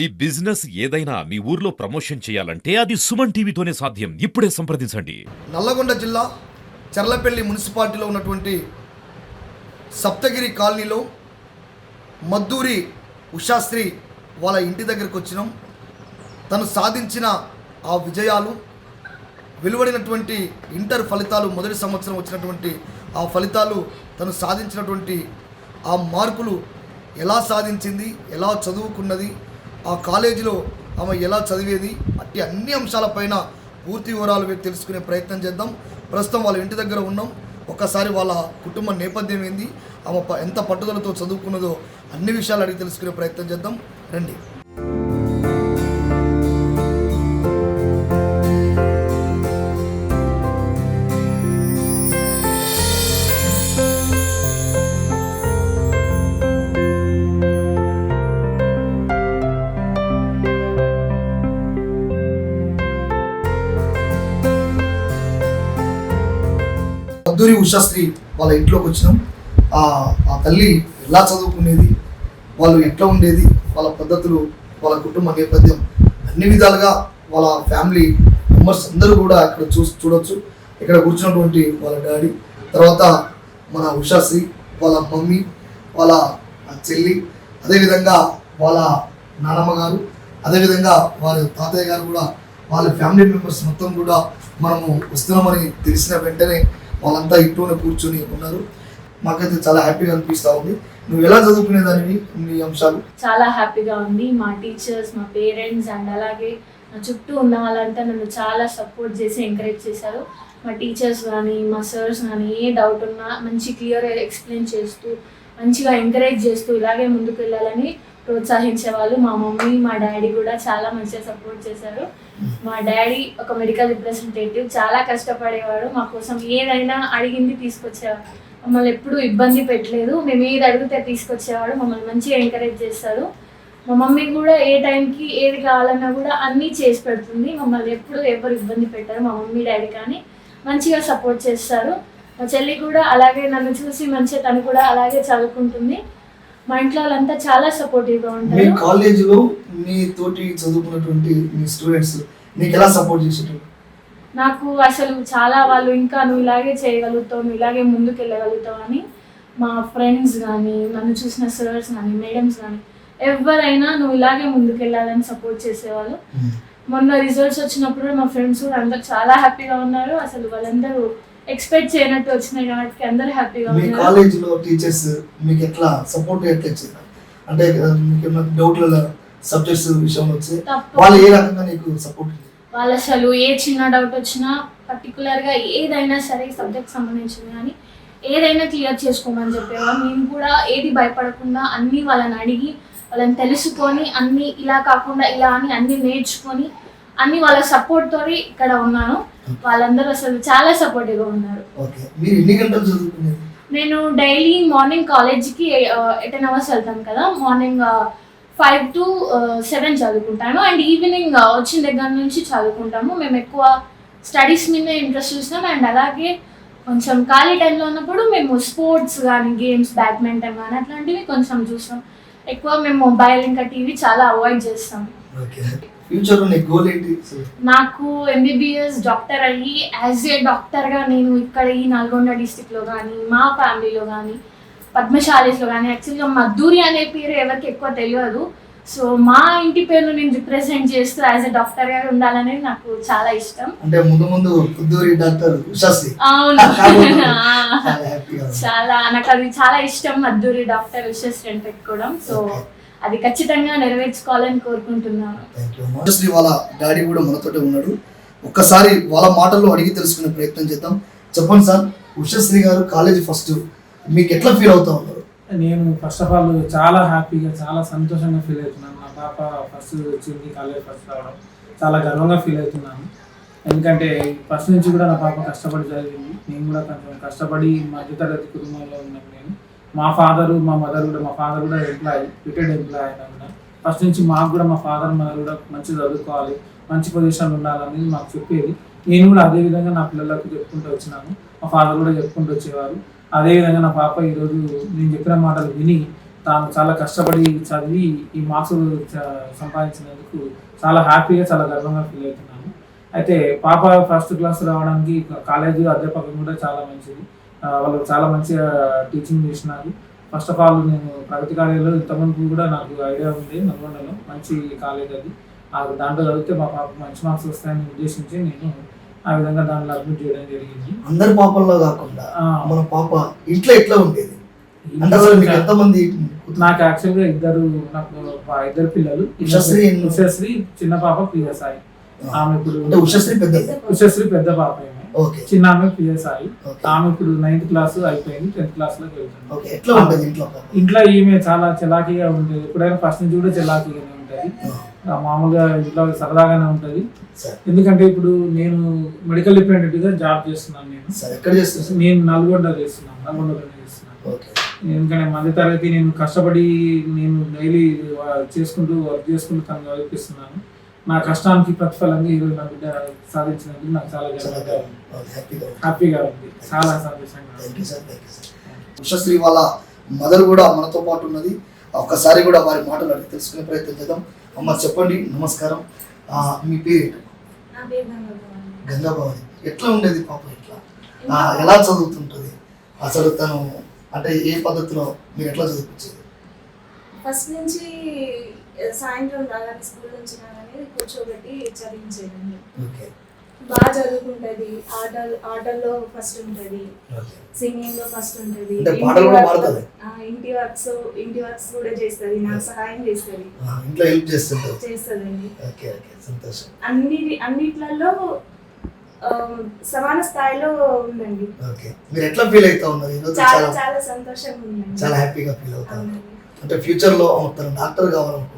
ఈ బిజినెస్ ఏదైనా మీ ఊర్లో ప్రమోషన్ చేయాలంటే అది సుమన్ టీవీతోనే సాధ్యం. ఇప్పుడే సంప్రదించండి. నల్లగొండ జిల్లా చర్లపల్లి మున్సిపాలిటీలో ఉన్నటువంటి సప్తగిరి కాలనీలో మద్దూరి ఉషాశ్రీ వాళ్ళ ఇంటి దగ్గరికి వచ్చినాం. తను సాధించిన ఆ విజయాలు వెలువడినటువంటి ఇంటర్ ఫలితాలు మొదటి సంవత్సరం వచ్చినటువంటి ఆ ఫలితాలు తను సాధించినటువంటి ఆ మార్కులు ఎలా సాధించింది ఎలా చదువుకున్నది ఆ కాలేజీలో ఆమె ఎలా చదివేది? అట్టి అన్ని అంశాలపైన పూర్తి వివరాలు తెలుసుకునే ప్రయత్నం చేద్దాం. ప్రస్తుతం వాళ్ళ ఇంటి దగ్గర ఉన్నాం. ఒక్కసారి వాళ్ళ కుటుంబ నేపథ్యం ఏంది? ఆమె ప- ఎంత పట్టుదలతో చదువుకున్నదో అన్ని విషయాలు అడిగి తెలుసుకునే ప్రయత్నం చేద్దాం. రండి. మద్దూరి ఉషాశ్రీ వాళ్ళ ఇంట్లోకి వచ్చినాం. ఆ తల్లి ఎలా చదువుకునేది వాళ్ళు ఎట్లా ఉండేది వాళ్ళ పద్ధతులు వాళ్ళ కుటుంబ నేపథ్యం అన్ని విధాలుగా వాళ్ళ ఫ్యామిలీ మెంబర్స్ అందరూ కూడా ఇక్కడ చూ చూడొచ్చు. ఇక్కడ కూర్చున్నటువంటి వాళ్ళ డాడీ తర్వాత మన ఉషాశ్రీ వాళ్ళ మమ్మీ వాళ్ళ చెల్లి అదేవిధంగా వాళ్ళ నానమ్మ గారు అదేవిధంగా వారి తాతయ్య గారు కూడా వాళ్ళ ఫ్యామిలీ మెంబర్స్ మొత్తం కూడా మనము వస్తున్నామని తెలిసిన వెంటనే వాళ్ళంతా ఇంట్లోనే కూర్చొని ఉన్నారు. మాకైతే చాలా హ్యాపీగా అనిపిస్తూ ఉంది. నువ్వు ఎలా చదువుకునేదానివి నీ అంశాలు? చాలా హ్యాపీగా ఉంది. మా టీచర్స్ మా పేరెంట్స్ అండ్ అలాగే నా చుట్టూ ఉన్న వాళ్ళంతా నన్ను చాలా సపోర్ట్ చేసి ఎంకరేజ్ చేశారు. మా టీచర్స్ కానీ మా సర్స్ కానీ ఏ డౌట్ ఉన్నా మంచి క్లియర్ ఎక్స్ప్లెయిన్ చేస్తూ మంచిగా ఎంకరేజ్ చేస్తూ ఇలాగే ముందుకు వెళ్ళాలని ప్రోత్సహించేవాళ్ళు మా మమ్మీ మా డాడీ కూడా చాలా మంచిగా సపోర్ట్ చేశారు. మా డాడీ ఒక మెడికల్ రిప్రజెంటేటివ్. చాలా కష్టపడేవాడు. మా కోసం ఏదైనా అడిగింది తీసుకొచ్చేవాడు. మమ్మల్ని ఎప్పుడూ ఇబ్బంది పెట్టలేదు. మేము ఏది అడిగితే తీసుకొచ్చేవాడు. మమ్మల్ని మంచిగా ఎంకరేజ్ చేస్తారు మా మమ్మీ కూడా ఏ టైంకి ఏది కావాలన్నా కూడా అన్నీ చేసి పెడుతుంది. మమ్మల్ని ఎప్పుడు ఎవరు ఇబ్బంది పెట్టారు. మా మమ్మీ డాడీ కానీ మంచిగా సపోర్ట్ చేస్తారు. మా చెల్లి కూడా అలాగే నన్ను చూసి మంచిగా తను కూడా అలాగే చదువుకుంటుంది. మా ఇంట్లో వాళ్ళంతా చాలా సపోర్టివ్గా మీ ఉంటారు. కాలేజీలో మీ తోటి చదువుకున్నటువంటి మీ స్టూడెంట్స్ నీకు ఎలా సపోర్ట్ చేసేటప్పుడు నాకు అసలు చాలా వాళ్ళు ఇంకా నువ్వు ఇలాగే చేయగలుగుతావు నువ్వు ఇలాగే ముందుకు వెళ్ళగలుగుతావు అని మా ఫ్రెండ్స్ కానీ నన్ను చూసిన సర్స్ కానీ మేడమ్స్ కానీ ఎవరైనా నువ్వు ఇలాగే ముందుకు వెళ్ళాలని సపోర్ట్ చేసేవాళ్ళు. మొన్న రిజల్ట్స్ వచ్చినప్పుడు మా ఫ్రెండ్స్ కూడా అందరు చాలా హ్యాపీగా ఉన్నారు. అసలు వాళ్ళందరూ ఎక్స్పెక్ట్ చేయనట్టు వచ్చినాయి కాబట్టి అందరూ హ్యాపీగా మీ కాలేజీలో టీచర్స్ మీకు ఎట్లా సపోర్ట్ ఎట్లా ఇచ్చారు అంటే మీకు ఏమైనా డౌట్ల సబ్జెక్ట్స్ విషయంలో వచ్చే వాళ్ళు ఏ రకంగా నీకు సపోర్ట్ వాళ్ళు అసలు ఏ చిన్న డౌట్ వచ్చినా పర్టికులర్గా ఏదైనా సరే సబ్జెక్ట్ సంబంధించింది కానీ ఏదైనా క్లియర్ చేసుకోమని చెప్పేవారు. మేము కూడా ఏది భయపడకుండా అన్నీ వాళ్ళని అడిగి వాళ్ళని తెలుసుకొని అన్నీ ఇలా కాకుండా ఇలా అని అన్నీ నేర్చుకొని అన్ని వాళ్ళ సపోర్ట్ తోటి ఇక్కడ ఉన్నాను. వాళ్ళందరూ అసలు చాలా సపోర్టివ్గా ఉన్నారు. ఓకే. మీరు ఎన్ని గంటలు చదువుకునేది? నేను డైలీ మార్నింగ్ కాలేజ్కి టెన్ అవర్స్ వెళ్తాను కదా మార్నింగ్ ఫైవ్ టు సెవెన్ చదువుకుంటాను. అండ్ ఈవినింగ్ వచ్చిన దగ్గర నుంచి చదువుకుంటాము. మేము ఎక్కువ స్టడీస్ మీద ఇంట్రెస్ట్ చూస్తాం. అండ్ అలాగే కొంచెం ఖాళీ టైంలో ఉన్నప్పుడు మేము స్పోర్ట్స్ కానీ గేమ్స్ బ్యాడ్మింటన్ కానీ అట్లాంటివి కొంచెం చూస్తాం. ఎక్కువ మేము మొబైల్ ఇంకా టీవీ చాలా అవాయిడ్ చేస్తాం. ఓకే. ఫ్యూచర్లో నీ గోల్ ఏంటి? నాకు ఎంబీబీఎస్ డాక్టర్ అయ్యి యాజ్ ఏ డాక్టర్గా నేను ఇక్కడ ఈ నల్గొండ డిస్టిక్లో కానీ మా ఫ్యామిలీలో కానీ పద్మశాలీస్లో కానీ యాక్చువల్గా మద్దూరి అనే పేరు ఎవరికి ఎక్కువ తెలియదు. సో మా ఇంటి పేరును నేను రిప్రజెంట్ చేస్తూ యాజ్ ఎ డాక్టర్గా ఉండాలనేది నాకు చాలా ఇష్టం. అంటే ముందు ముందు కుద్దూరి డాక్టర్ ఉషాశ్రీ. అవును. చాలా నాకు అది చాలా ఇష్టం మద్దూరి డాక్టర్ విశ్వశ్రెంట్ పెట్టుకోవడం. So Okay. అది ఖచ్చితంగా నెరవేర్చుకోవాలని కోరుకుంటున్నాను. వాళ్ళ డాడీ కూడా మనతోటే ఉన్నాడు. ఒక్కసారి వాళ్ళ మాటల్లో అడిగి తెలుసుకునే ప్రయత్నం చేద్దాం. చెప్పండి సార్ ఉషశ్రీ గారు కాలేజీ ఫస్ట్ మీకు ఎట్లా ఫీల్ అవుతా ఉన్నారు? నేను ఫస్ట్ ఆఫ్ ఆల్ చాలా హ్యాపీగా చాలా సంతోషంగా ఫీల్ అవుతున్నాను. నా పాప ఫస్ట్ వచ్చింది కాలేజ్ ఫస్ట్ రావడం చాలా గర్వంగా ఫీల్ అవుతున్నాను. ఎందుకంటే ఫస్ట్ నుంచి కూడా నా పాప కష్టపడి చదివింది. నేను కూడా కొంచెం కష్టపడి మధ్యతరగతి కుటుంబంలో ఉన్నాను నేను. మా ఫాదరు మా మదర్ కూడా మా ఫాదర్ కూడా ఎంప్లాయీ రిటైర్డ్ ఎంప్లాయీ అయినా ఫస్ట్ నుంచి మాకు కూడా మా ఫాదర్ మదర్ కూడా మంచి చదువుకోవాలి మంచి పొజిషన్ ఉండాలని మాకు చెప్పేది. నేను కూడా అదే విధంగా నా పిల్లలకు చెప్పుకుంటూ వచ్చినాను. మా ఫాదర్ కూడా చెప్పుకుంటూ వచ్చేవారు. అదేవిధంగా నా పాప ఈరోజు నేను చెప్పిన మాటలు విని తాను చాలా కష్టపడి చదివి ఈ మార్క్స్ సంపాదించినందుకు చాలా హ్యాపీగా చాలా గర్వంగా ఫీల్ అవుతున్నాను. అయితే పాప ఫస్ట్ క్లాస్ రావడానికి కాలేజీ అధ్యాపకం కూడా చాలా మంచిది. వాళ్ళు చాలా మంచిగా టీచింగ్ చేసినారు. ఫస్ట్ ఆఫ్ ఆల్ నేను ప్రగతి కాలేజీలో ఇంతమంది కూడా నాకు ఐడియా ఉంది నల్గొండలో. మంచి కాలేజ్ అది. దాంట్లో చదివితే మా పాప మంచి మార్క్స్ వస్తాయని ఉద్దేశించి నేను ఆ విధంగా దాంట్లో అడ్మిట్ చేయడం జరిగింది. అందరి పాపల్లో కాకుండా మన పాప ఇంట్లో ఎట్లా ఉండేది? ఎంతమంది నాకు యాక్చువల్గా ఇద్దరు నాకు ఇద్దరు పిల్లలు. ఉషశ్రీ చిన్న పాప పిఎస్ఐ ఆమె ఇప్పుడు ఉషశ్రీ పెద్దది. ఉషశ్రీ పెద్ద పాప చిన్న ఆమె పిఎస్ఐ ఓకే. ఆమె ఇప్పుడు నైన్త్ క్లాస్ అయిపోయింది టెన్త్ క్లాస్లోకి వెళ్తుంది ఇంట్లో ఈమె చాలా చలాకీగా ఉంటుంది. ఎప్పుడైనా ఫస్ట్ నుంచి కూడా చలాకీగానే ఉంటుంది. మామూలుగా ఇంట్లో సరదాగానే ఉంటుంది. ఎందుకంటే ఇప్పుడు నేను మెడికల్ రిప్రజెంటేటివ్గా జాబ్ చేస్తున్నాను నేను. నేను నల్గొండ చేస్తున్నాను నల్గొండలో చేస్తున్నాను. ఎందుకంటే మధ్య తరగతి నేను కష్టపడి నేను డైలీ చేసుకుంటూ వర్క్ చేసుకుంటూ తను చదివిపిస్తున్నాను. నా కష్టానికి ప్రతిఫలంగా ఈరోజు నా బిడ్డ సాధించినందుకు నాకు చాలా గర్వంగా హ్యాపీగా హ్యాపీగా ఉంది. చాలా సంతోషంగా ఉషశ్రీ వాళ్ళ మదర్ కూడా మనతో పాటు ఉన్నది. ఒక్కసారి కూడా వారి మాటలు అడిగి తెలుసుకునే ప్రయత్నం చేద్దాం. అమ్మ చెప్పండి. నమస్కారం. ఆ, మీ పేరు ఏంటి? నా పేరు గంగాభవాని. ఎట్లా ఉండేది పాప ఎట్లా ఎలా చదువుతుంటుంది? అసలు తను అంటే ఏ పద్ధతిలో మీరు ఎట్లా చదివించేది? ఫస్ట్ నుంచి సాయంత్రం రాగానే స్కూల్ నుంచి కూర్చోబెట్టి చదివించేదండి ఓకే. బాగా చదువుకుంటది. ఆట ఆటల్లో ఫస్ట్ ఉంటది. సింగింగ్లో ఫస్ట్ ఉంటది. ఇంటి వర్క్స్ ఇంటి వర్క్స్ కూడా చేస్తది. నాకు సహాయం చేస్తది. ఇంట్లో హెల్ప్ చేస్తుంటుంది చేస్తదండి. Okay okay. సంతోషం. అన్ని అన్నిట్లలో సమాన స్థాయిలో ఉందండి. ఓకే. మీరు ఎట్లా ఫీల్ అవుతా ఉన్నారు? ఈరోజు చాలా చాలా సంతోషంగా ఉందండి. చాలా హ్యాపీగా ఫీల్ అవుతా. అంటే ఫ్యూచర్లో తను డాక్టర్ కావాలనుకుంటున్నారు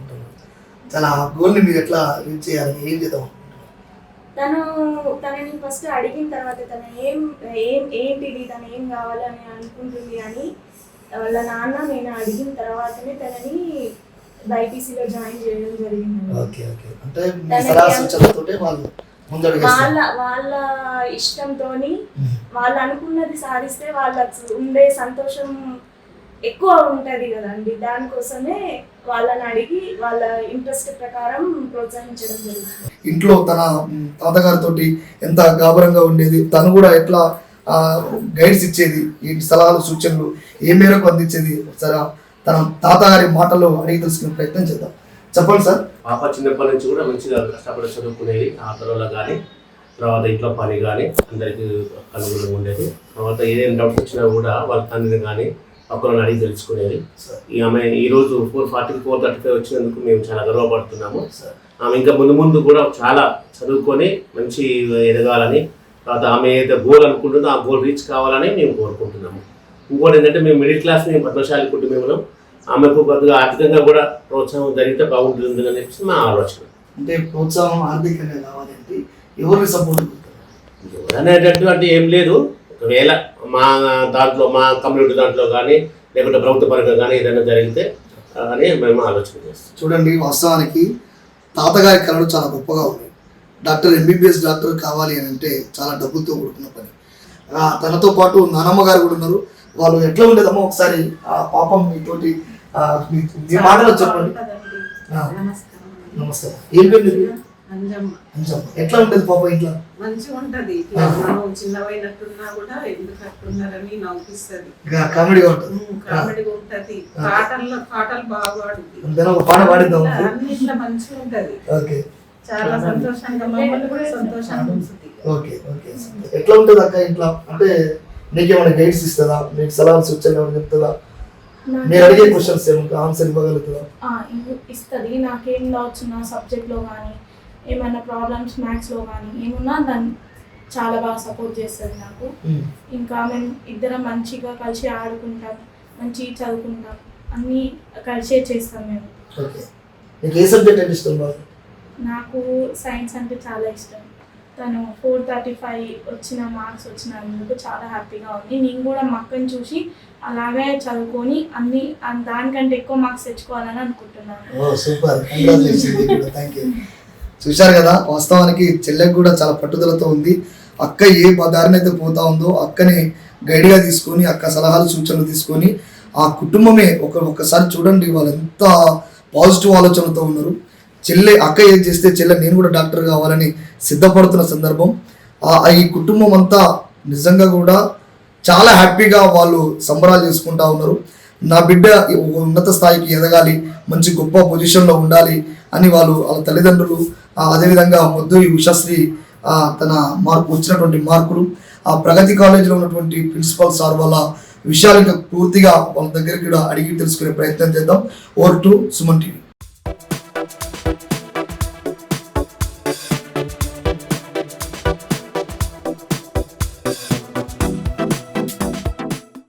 చాలా ఆ గోల్ని మీరు ఎట్లా రీచ్ చేయాలని ఏం చేద్దాం? తను తనని ఫస్ట్ అడిగిన తర్వాత తన ఏం ఏం ఏంటిది? తను ఏం కావాలని అనుకుంటుంది అని వాళ్ళ నాన్న నేను అడిగిన తర్వాతనే తనని బైపీసీలో జాయిన్ చేయడం జరిగింది. Okay okay. అంటే మీ తనకి సలహా ఎంత- సూచనలతోటే వాళ్ళు ముందడుగేస్తారు. వాళ్ళ వాళ్ళ ఇష్టంతోని వాళ్ళు అనుకున్నది సాధిస్తే వాళ్ళకి ఉండే సంతోషం ఎక్కువ ఉంటది కదండి. దానికోసమే వాళ్ళని అడిగి వాళ్ళ ఇంట్రెస్ట్ ప్రకారం ప్రోత్సహించడం జరుగుతుంది. ఇంట్లో తన తాతగారితో ఎంత గాబరంగా ఉండేది తను కూడా ఎట్లా గైడ్స్ ఇచ్చేది ఏంటి సలహాలు సూచనలు ఏ మేరకు అందించేది సరే తన తాతగారి మాటల్లో అడిగి తెలుసుకునే ప్రయత్నం చేద్దాం. చెప్పండి సార్. పాప చిన్నప్పటి నుంచి కూడా మంచిగా కష్టపడి చదువుకునేది. ఆటలలో కానీ తర్వాత ఇంట్లో పని కానీ అందరికీ అనుగుణంగా ఉండేది. తర్వాత ఏదైనా డౌట్స్ వచ్చినా కూడా వాళ్ళ తండ్రిని కానీ ఒకరిని అడిగి తెలుసుకునేది. సార్ ఈ ఆమె ఈరోజు ఫోర్ ఫార్టీకి ఫోర్ థర్టీ ఫైవ్ వచ్చినందుకు మేము చాలా గర్వపడుతున్నాము. సార్ ఆమె ఇంకా ముందు ముందు కూడా చాలా చదువుకొని మంచి ఎదగాలని తర్వాత ఆమె ఏదైతే గోల్ అనుకుంటుందో ఆ గోల్ రీచ్ కావాలని మేము కోరుకుంటున్నాము. ఇంకోటి ఏంటంటే మేము మిడిల్ క్లాస్ మేము పద్మశాలి కుటుంబంలో ఆమెకు కొద్దిగా ఆర్థికంగా కూడా ప్రోత్సాహం జరిగితే బాగుంటుంది అని చెప్పేసి మా ఆలోచన. అంటే ప్రోత్సాహం ఆర్థికంగా కావాలంటే ఎవరిని సపోర్ట్ అనేటట్టు అంటే ఏం లేదు. ఒకవేళ మా దాంట్లో మా కమ్యూనిటీ దాంట్లో కానీ లేకుంటే ప్రభుత్వ పరంగా కానీ ఏదైనా జరిగితే అని మేము ఆలోచన చేస్తాం. చూడండి వాస్తవానికి తాతగారి కళలు చాలా గొప్పగా ఉన్నాయి. డాక్టర్ ఎంబీబీఎస్ డాక్టర్ కావాలి అని అంటే చాలా డబ్బులతో కూడుకున్న పని. తనతో పాటు నానమ్మ గారు కూడా ఉన్నారు. వాళ్ళు ఎట్లా ఉండేదమ్మో ఒకసారి ఆ పాపం మీతోటి మీ మీ మాటలో చెప్పండి. నమస్కారం. నమస్తే ఏం పేరు. ఎట్లా ఉండేది పాప ఇంట్లో? మంచిగా ఉంటది. మనం చిన్నవైనట్టున్నా కూడా ఎందుకు అట్టున్నారని నవ్విస్తుంది ఇక కామెడీగా ఉంటుంది. కామెడీగా ఉంటది. పాటల్లో పాటలు బాగా ఒక పాట పాడిద్దాం అన్నిట్లో మంచిగా ఉంటది. ఓకే. చాలా సంతోషంగా మమ్మల్ని కూడా సంతోషంగా ఉంచుతుంది ఓకే ఓకే. ఎట్లా ఉంటుంది అక్క ఇంట్లో? అంటే నీకేమైనా గైడ్స్ ఇస్తుందా? మీకు సలహాలు సూచనలు ఏమైనా చెప్తుందా? మీరు అడిగే క్వశ్చన్స్ ఆన్సర్ ఇవ్వగలుగుతుందా ఇస్తుంది. నాకేం డౌట్స్ ఉన్నా సబ్జెక్ట్లో కానీ ఏమైనా ప్రాబ్లమ్స్ మ్యాథ్స్లో కానీ ఏమున్నా దాన్ని చాలా బాగా సపోర్ట్ చేస్తుంది నాకు. ఇంకా మేము ఇద్దరం మంచిగా కలిసి ఆడుకుంటాం మంచి చదువుకుంటాం అన్నీ కలిసే చేస్తాం మేము. నీకు ఏ సబ్జెక్ట్ అంటే ఇష్టం బాగా నాకు సైన్స్ అంటే చాలా ఇష్టం. తను ఫోర్ థర్టీ ఫైవ్ వచ్చిన మార్క్స్ వచ్చినందుకు చాలా హ్యాపీగా ఉంది. నేను కూడా మా అక్కని చూసి అలాగే చదువుకొని అన్ని అన్- దానికంటే ఎక్కువ మార్క్స్ తెచ్చుకోవాలని అనుకుంటున్నాను. చూశారు కదా వాస్తవానికి చెల్లెకి కూడా చాలా పట్టుదలతో ఉంది. అక్క ఏ బ- దారినైతే పోతా ఉందో అక్కని గైడ్గా తీసుకొని అక్క సలహాలు సూచనలు తీసుకొని ఆ కుటుంబమే ఒక ఒకసారి చూడండి వాళ్ళు ఎంత పాజిటివ్ ఆలోచనతో ఉన్నారు. చెల్లె అక్క ఏం చేస్తే చెల్లె నేను కూడా డాక్టర్ కావాలని సిద్ధపడుతున్న సందర్భం. ఆ ఈ కుటుంబం అంతా నిజంగా కూడా చాలా హ్యాపీగా వాళ్ళు సంబరాలు చేసుకుంటా ఉన్నారు. నా బిడ్డ ఉన్నత స్థాయికి ఎదగాలి మంచి గొప్ప పొజిషన్లో ఉండాలి అని వాళ్ళు వాళ్ళ తల్లిదండ్రులు అదేవిధంగా మొద్దూరి ఉషాశ్రీ తన మార్పు వచ్చినటువంటి మార్కులు ఆ ప్రగతి కాలేజీలో ఉన్నటువంటి ప్రిన్సిపల్ సార్ వాళ్ళ విషయాలు ఇంకా పూర్తిగా వాళ్ళ దగ్గరికి కూడా అడిగి తెలుసుకునే ప్రయత్నం చేద్దాం. Over to Suman TV.